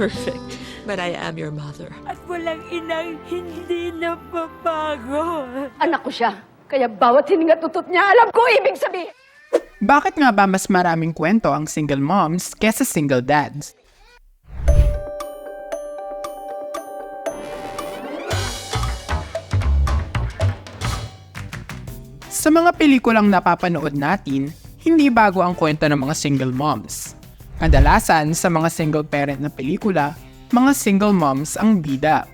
perfect, but I am your mother. At walang inang hindi napabago. Anak ko siya. Kaya bawat hininga tutot niya, alam ko ibig sabihin. Bakit nga ba mas maraming kwento ang single moms kesa single dads? Sa mga pelikulang napapanood natin, hindi bago ang kwento ng mga single moms. Kadalasan sa mga single parent na pelikula, mga single moms ang bida.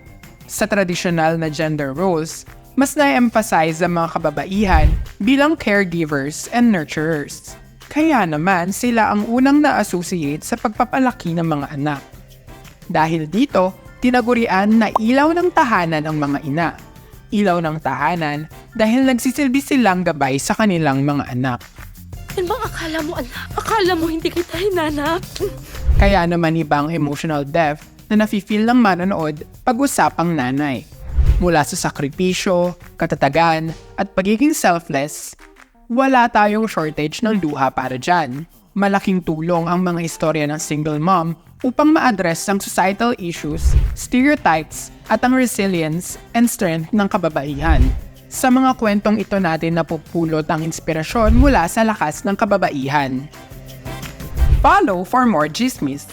Sa tradisyonal na gender roles, mas na-emphasize ang mga kababaihan bilang caregivers and nurturers. Kaya naman sila ang unang na-associate sa pagpapalaki ng mga anak. Dahil dito, tinagurian na ilaw ng tahanan ang mga ina. Ilaw ng tahanan dahil nagsisilbi silang gabay sa kanilang mga anak. Yan bang akala mo, anak? Akala mo hindi kita hinanap? Kaya naman ibang emotional depth na nafe-feel ng manonood pag-usapang nanay. Mula sa sakripisyo, katatagan, at pagiging selfless, wala tayong shortage ng luha para dyan. Malaking tulong ang mga istorya ng single mom upang ma-address ang societal issues, stereotypes, at ang resilience and strength ng kababaihan. Sa mga kwentong ito natin napupulot ang inspirasyon mula sa lakas ng kababaihan. Follow for more chismis.